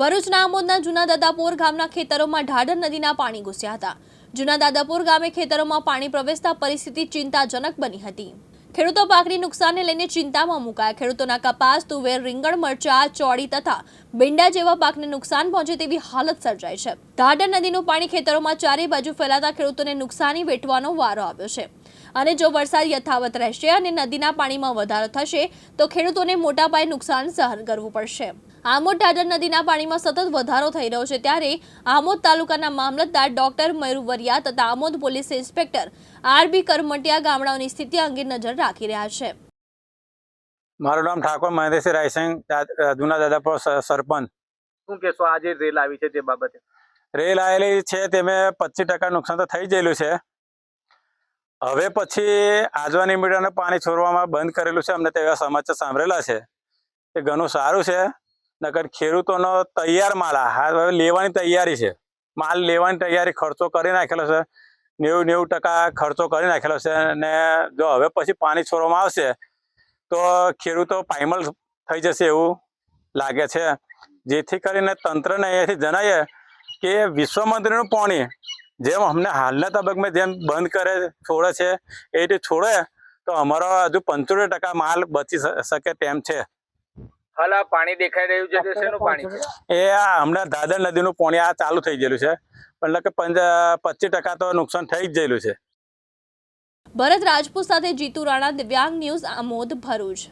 ભરૂચના આમોદના જૂના દાદાપુર ગામના ખેતરોમાં ઢાઢર નદીના પાણી ઘૂસ્યા હતા. જૂના દાદાપુર ગામે ખેતરોમાં પાણી પ્રવેશતા પરિસ્થિતિ ચિંતાજનક બની હતી. ખેડૂતો પાકની નુકસાનને લઈને ચિંતામાં મુકાયા. ખેડૂતોના કપાસ, તુવેર, રીંગણ, મરચા, ચોળી તથા ભીંડા જેવા પાકને નુકસાન પહોંચે તેવી હાલત સર્જાઈ છે. ઢાઢર નદીનું પાણી ખેતરોમાં ચારે બાજુ ફેલાતા ખેડૂતોને નુકસાની વેઠવાનો વારો આવ્યો છે. અને જો વરસાદ યથાવત રહેશે અને નદીના પાણીમાં વધારો થશે તો ખેડૂતોને મોટા પાયે નુકસાન સહન કરવું પડશે. આમોદ ઢાઢર નદીના પાણીમાં સતત વધારો થઈ રહ્યો છે ત્યારે આમોદ તાલુકાના મામલતદાર ડોક્ટર મયુરવરિયા તથા Amod police inspector R B Karamatiya ગામડાઓની સ્થિતિ અંગે નજર રાખી રહ્યા છે. મારું નામ ઠાકોર મહેન્દ્રસિંહ રાયસિંહ જૂના દાદાપુર સરપંચ. શું કહેશો આજે રેલ આવી છે તે બાબતે? રેલ આવેલી છે તેમાં પચીસ ટકા નુકસાન તો થઈ ગયેલું છે. હવે પછી આજવાની મીડિયાને પાણી છોડવામાં બંધ કરેલું છે. અમને તેવા સમાચાર સાંભળેલા છે એ ઘણું સારું છે. નકર ખેડૂતોનો તૈયાર માલ હવે લેવાની તૈયારી છે. માલ લેવાની તૈયારી ખર્ચો કરી નાખેલો છે. નેવું નેવું ટકા ખર્ચો કરી નાખેલો છે અને જો હવે પછી પાણી છોડવામાં આવશે તો ખેડૂતો પાયમલ થઈ જશે એવું લાગે છે. જેથી કરીને તંત્રને અહીંયાથી જણાવીએ કે વિશ્વ મંદિરનું પાણી જેમ અમને હાલના તબક્કે જેમ બંધ કરે છોડે છે એ રીતે છોડે તો અમારો હજુ પંચોતેર ટકા માલ બચી શકે તેમ છે. હાલ આ પાણી દેખાઈ રહ્યું છે શેનું પાણી છે? એ આ હમણાં દાદર નદીનું પાણી આ ચાલુ થઈ ગયેલું છે. એટલે કે પંચ પચીસ ટકા તો નુકસાન થઈ જ ગયેલું છે. ભરત રાજપૂત સાથે જીતુ રાણા દિવ્યાંગ ન્યૂઝ આમોદ ભરૂચ.